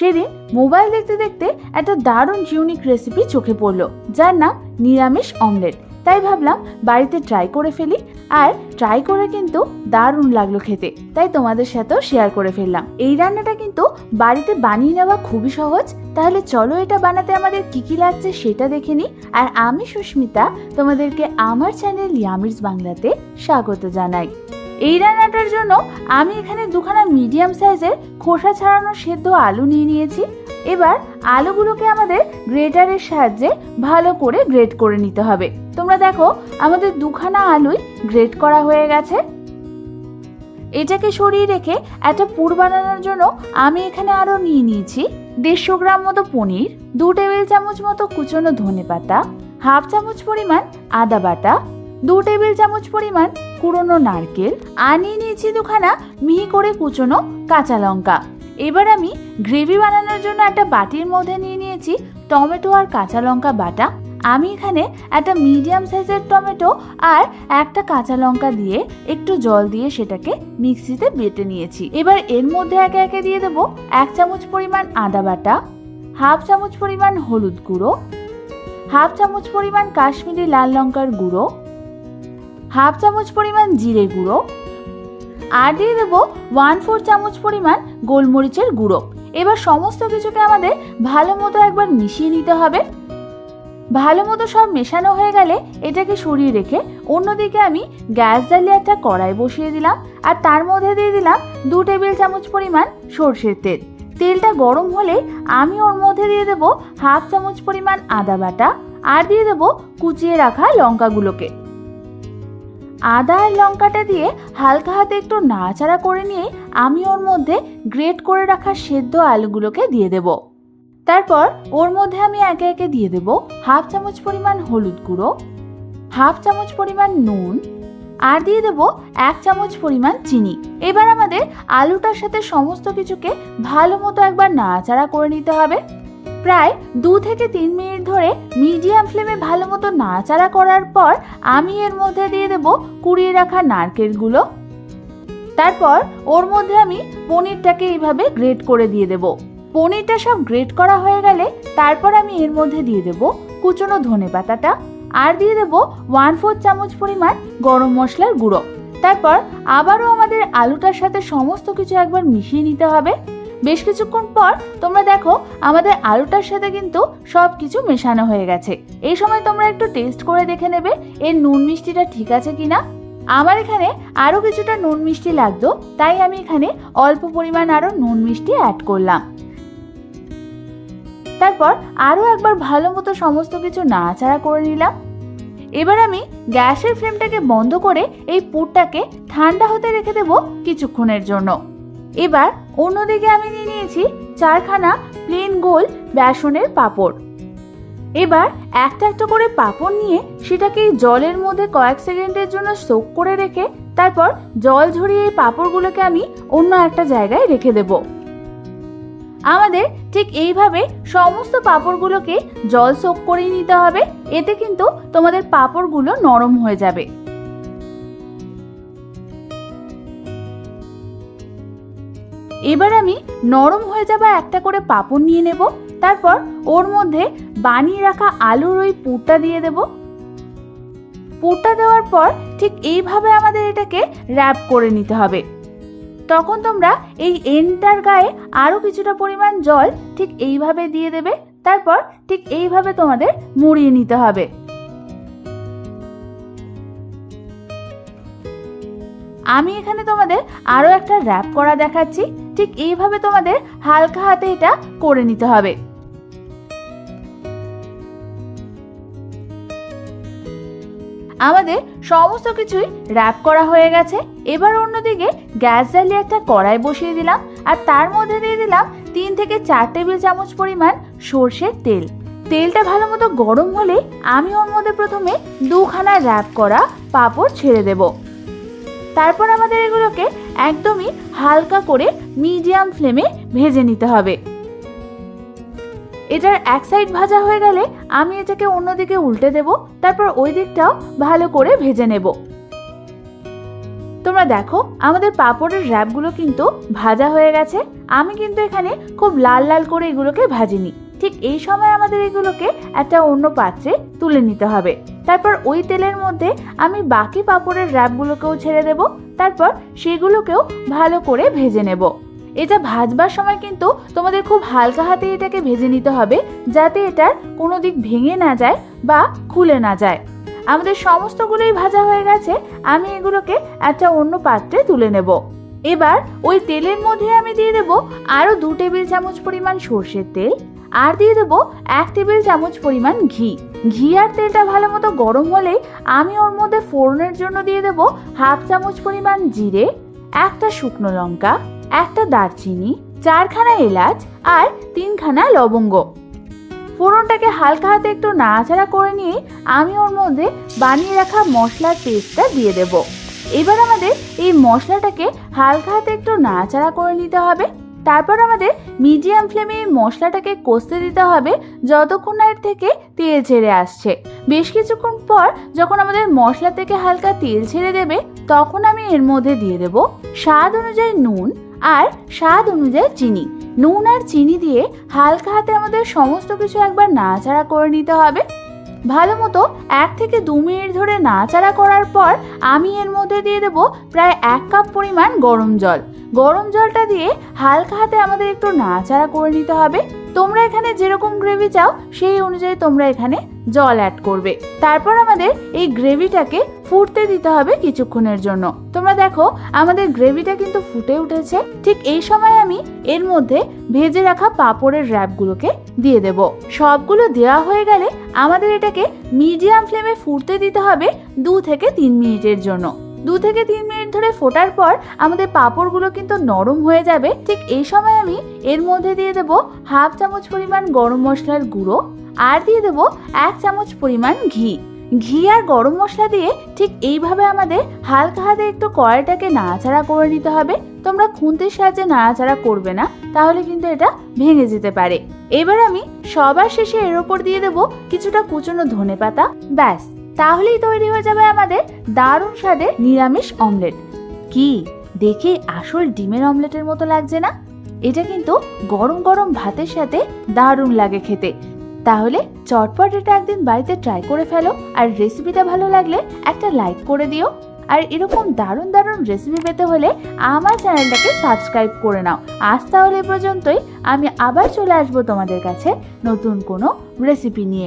সেদিন মোবাইল দেখতে দেখতে একটা দারুণ ইউনিক রেসিপি চোখে পড়ল, যার নাম নিরামিষ অমলেট তাই ভাবলাম বাড়িতে ট্রাই করে ফেলি, আর ট্রাই করে কিন্তু দারুণ লাগল খেতে। তাই তোমাদের সাথেও শেয়ার করে ফেললাম। এই রান্নাটা কিন্তু বাড়িতে বানিয়ে নেওয়া খুবই সহজ। তাহলে চলো এটা বানাতে আমাদের কি কি লাগছে সেটা দেখে নিই। আর আমি সুস্মিতা, তোমাদেরকে আমার চ্যানেল ইয়ামির্স বাংলাতে স্বাগত জানাই। এই রান্নাটার জন্য আমি এখানে দুখানা মিডিয়াম সাইজের খোসা ছাড়ানো সেদ্ধ আলু নিয়ে নিয়েছি। এবার আলুগুলোকে আমাদের গ্রেটারের সাহায্যে ভালো করে গ্রেট করে নিতে হবে। তোমরা দেখো, আমাদের দুখানা আলুই গ্রেট করা হয়ে গেছে। এটাকে সরিয়ে রেখে একটা পুর বানানোর জন্য আমি এখানে আরও নিয়ে নিয়েছি দেড়শো গ্রাম মতো পনির, দু টেবিল চামচ মতো কুচনো ধনে পাতা হাফ চামচ পরিমাণ আদা বাটা, দু টেবিল চামচ পরিমাণ কুড়োনো নারকেল আর নিয়ে নিয়েছি দুখানা মিহি করে কুচনো কাঁচা লঙ্কা। এবার আমি গ্রেভি বানানোর জন্য একটা বাটির মধ্যে নিয়ে নিয়েছি টমেটো আর কাঁচা লঙ্কা বাটা। আমি এখানে একটা মিডিয়াম সাইজের টমেটো আর একটা কাঁচা লঙ্কা দিয়ে একটু জল দিয়ে সেটাকে মিক্সিতে বেটে নিয়েছি। এবার এর মধ্যে একে একে দিয়ে দেবো এক চামচ পরিমাণ আদা বাটা, হাফ চামচ পরিমাণ হলুদ গুঁড়ো, হাফ চামচ পরিমাণ কাশ্মীরি লাল লঙ্কার গুঁড়ো হাফ চামচ পরিমাণ জিরে গুঁড়ো। আর দিয়ে দেবো ওয়ান ফোর চামচ পরিমাণ গোলমরিচের গুঁড়ো। এবার সমস্ত কিছুকে আমাদের ভালো মতো একবার মিশিয়ে নিতে হবে। ভালো মতো সব মেশানো হয়ে গেলে এটাকে সরিয়ে রেখে অন্যদিকে আমি গ্যাস জ্বালিয়ে একটা কড়াই বসিয়ে দিলাম। আর তার মধ্যে দিয়ে দিলাম দু টেবিল চামচ পরিমাণ সর্ষের তেল। তেলটা গরম হলে আমি ওর মধ্যে দিয়ে দেবো হাফ চামচ পরিমাণ আদা বাটা। আর দিয়ে দেবো কুচিয়ে রাখা লঙ্কাগুলোকে। আদা আর লঙ্কাটা দিয়ে হালকা হাতে একটু নাড়াচাড়া করে নিয়ে আমি ওর মধ্যে গ্রেট করে রাখা সেদ্ধ আলুগুলোকে দিয়ে দেব। তারপর ওর মধ্যে আমি একে একে দিয়ে দেব হাফ চামচ পরিমাণ হলুদ গুঁড়ো, হাফ চামচ পরিমাণ নুন আর দিয়ে দেব এক চামচ পরিমাণ চিনি। এবার আমাদের আলুটার সাথে সমস্ত কিছুকে ভালো মতো একবার নাড়াচাড়া করে নিতে হবে। প্রায় দু থেকে তিন মিনিট ধরে মিডিয়াম ফ্লেমে ভালো মতো নাড়াচাড়া করার পর আমি এর মধ্যে দিয়ে দেব কুড়িয়ে রাখা নারকেলগুলো। তারপর ওর মধ্যে আমি পনিরটাকে এইভাবে গ্রেট করে দিয়ে দেব। পনিরটা সব গ্রেট করা হয়ে গেলে তারপর আমি এর মধ্যে দিয়ে দেব কুচনো ধনে পাতাটা আর দিয়ে দেব ওয়ান ফোর চামচ পরিমাণ গরম মশলার গুঁড়ো। তারপর আবারও আমাদের আলুটার সাথে সমস্ত কিছু একবার মিশিয়ে নিতে হবে। বেশ কিছুক্ষণ পর তোমরা দেখো, আমাদের আলুটার সাথে কিন্তু সব কিছু মেশানো হয়ে গেছে। এই সময় তোমরা একটু টেস্ট করে দেখে নেবে, এর নুন মিষ্টিটা ঠিক আছে কিনা। আমার এখানে আরও কিছুটা নুন মিষ্টি লাগতো, তাই আমি এখানে অল্প পরিমাণ আরও নুন মিষ্টি অ্যাড করলাম। তারপর আরও একবার ভালো মতো সমস্ত কিছু নাড়াচাড়া করে নিলাম। এবার আমি গ্যাসের ফ্লেমটাকে বন্ধ করে এই পুরটাকে ঠান্ডা হতে রেখে দেবো কিছুক্ষণের জন্য। এবার অন্যদিকে আমি নিয়ে নিয়েছি চারখানা প্লেন গোল বেসনের পাঁপড়। এবার একটা একটা করে পাঁপড় নিয়ে সেটাকে জলের মধ্যে কয়েক সেকেন্ডের জন্য সোক করে রেখে তারপর জল ঝরিয়ে এই পাঁপড়গুলোকে আমি অন্য একটা জায়গায় রেখে দেব। আমাদের ঠিক এইভাবে সমস্ত পাঁপড়গুলোকে জল সোক করে নিতে হবে, এতে কিন্তু তোমাদের পাঁপড়গুলো নরম হয়ে যাবে। এবার আমি নরম হয়ে যাওয়া একটা করে পাঁপড় নিয়ে নেব, তারপর ওর মধ্যে বানিয়ে রাখা আলুর ওই পুরটা দিয়ে দেব। পুরটা দেওয়ার পর ঠিক এইভাবে আমাদের এটাকে র্যাপ করে নিতে হবে। তখন তোমরা এই এন্ডটার গায়ে আরও কিছুটা পরিমাণ জল ঠিক এইভাবে দিয়ে দেবে, তারপর ঠিক এইভাবে তোমাদের মুড়িয়ে নিতে হবে। আমি এখানে তোমাদের আরও একটা র্যাপ করা দেখাচ্ছি। ঠিক এইভাবে তোমাদের হালকা হাতে এটা করে নিতে হবে। আমাদের সমস্ত কিছুই র্যাপ করা হয়ে গেছে। এবার অন্যদিকে গ্যাস জ্বালিয়ে একটা কড়াই বসিয়ে দিলাম আর তার মধ্যে দিয়ে দিলাম তিন থেকে চার টেবিল চামচ পরিমাণ সর্ষের তেল। তেলটা ভালো মতো গরম হলে আমি ওর মধ্যে প্রথমে দুখানা র্যাপ করা পাঁপড় ছেড়ে দেবো। তারপর আমাদের এগুলোকে একদমই হালকা করে মিডিয়াম ফ্লেমে ভেজে নিতে হবে। এটার এক সাইড ভাজা হয়ে গেলে আমি এটাকে অন্যদিকে উল্টে দেব, তারপর ওই দিকটাও ভালো করে ভেজে নেব। তোমরা দেখো, আমাদের পাঁপড়ের র্যাপগুলো কিন্তু ভাজা হয়ে গেছে। আমি কিন্তু এখানে খুব লাল লাল করে এগুলোকে ভাজিনি। ঠিক এই সময় আমাদের এগুলোকে একটা অন্য পাত্রে তুলে নিতে হবে। তারপর ওই তেলের মধ্যে আমি বাকি পাঁপড়ের র্যাপগুলোকেও ছেড়ে দেব, তারপর সেগুলোকেও ভালো করে ভেজে নেব। এটা ভাজবার সময় কিন্তু তোমাদের খুব হালকা হাতে এটাকে ভেজে নিতে হবে, যাতে এটার কোনো দিক ভেঙে না যায় বা খুলে না যায়। আমাদের সমস্তগুলোই ভাজা হয়ে গেছে, আমি এগুলোকে একটা অন্য পাত্রে তুলে নেব। এবার ওই তেলের মধ্যে আমি দিয়ে দেবো আরও দু টেবিল চামচ পরিমাণ সর্ষের তেল আর দিয়ে দেবো এক টেবিল চামচ পরিমাণ ঘি। ঘি আর তেলটা ভালো মতো গরম হলেই আমি ওর মধ্যে ফোড়নের জন্য দিয়ে দেবো হাফ চামচ পরিমাণ জিরে, একটা শুকনো লঙ্কা, একটা দারচিনি, চারখানা এলাচ আর তিনখানা লবঙ্গ। ফোড়নটাকে হালকা হাতে একটু নাড়াচাড়া করে নিয়ে আমি ওর মধ্যে বানিয়ে রাখা মশলার পেস্টটা দিয়ে দেব। এবার আমাদের এই মশলাটাকে হালকা হাতে একটু নাড়াচাড়া করে নিতে হবে। তারপর আমাদের মিডিয়াম ফ্লেমে মশলাটাকে কষতে দিতে হবে যতক্ষণ না এর থেকে তেল ছেড়ে আসছে। বেশ কিছুক্ষণ পর যখন আমাদের মশলা থেকে হালকা তেল ছেড়ে দেবে, তখন আমি এর মধ্যে দিয়ে দেব স্বাদ অনুযায়ী নুন আর স্বাদ অনুযায়ী চিনি। নুন আর চিনি দিয়ে হালকা হাতে আমাদের সমস্ত কিছু একবার নাড়াচাড়া করে নিতে হবে। ভালো মতো এক থেকে দু মিনিট ধরে নাড়াচাড়া করার পর আমি এর মধ্যে দিয়ে দেব প্রায় এক কাপ পরিমাণ গরম জল। গরম জলটা দিয়ে হালকা হাতে আমাদের একটু নাড়াচাড়া করে নিতে হবে। তোমরা এখানে যেরকম গ্রেভি চাও, সেই অনুযায়ী তোমরা এখানে জল অ্যাড করবে। তারপর আমাদের এই গ্রেভিটাকে ফুটতে দিতে হবে কিছুক্ষণের জন্য। তোমরা দেখো, আমাদের গ্রেভিটা কিন্তু ফুটে উঠেছে। ঠিক এই সময় আমি এর মধ্যে ভেজে রাখা পাঁপড়ের র্যাপগুলোকে দিয়ে দেব। সবগুলো দেওয়া হয়ে গেলে আমাদের এটাকে মিডিয়াম ফ্লেমে ফুটতে দিতে হবে দু থেকে তিন মিনিটের জন্য। দু থেকে তিন মিনিট ধরে ফোটার পর আমাদের পাঁপড়গুলো কিন্তু নরম হয়ে যাবে। ঠিক এই সময় আমি এর মধ্যে দিয়ে দেবো হাফ চামচ পরিমাণ গরম মশলার গুঁড়ো। আর দিয়ে দেবো এক চামচ পরিমাণ ঘি। ঘি আর গরম মশলা দিয়ে ঠিক এইভাবে আমাদের হালকা হাতে একটু কড়াইটাকে নাড়াচাড়া করে নিতে হবে। তোমরা খুন্তির সাহায্যে নাড়াচাড়া করবে না, তাহলে কিন্তু এটা ভেঙে যেতে পারে। এবার আমি সবার শেষে এর ওপর দিয়ে দেবো কিছুটা কুচনো ধনে পাতা। ব্যাস, তাহলেই তৈরি হয়ে যাবে আমাদের দারুণ স্বাদের নিরামিষ অমলেট। কি, দেখে আসল ডিমের অমলেটের মতো লাগছে না? এটা কিন্তু গরম গরম ভাতের সাথে দারুণ লাগে খেতে। তাহলে চটপট এটা একদিন বাড়িতে ট্রাই করে ফেলো আর রেসিপিটা ভালো লাগলে একটা লাইক করে দিও। আর এরকম দারুণ দারুণ রেসিপি পেতে হলে আমার চ্যানেলটাকে সাবস্ক্রাইব করে নাও। আজ তাহলে পর্যন্তই, আমি আবার চলে আসব তোমাদের কাছে নতুন কোনো রেসিপি নিয়ে।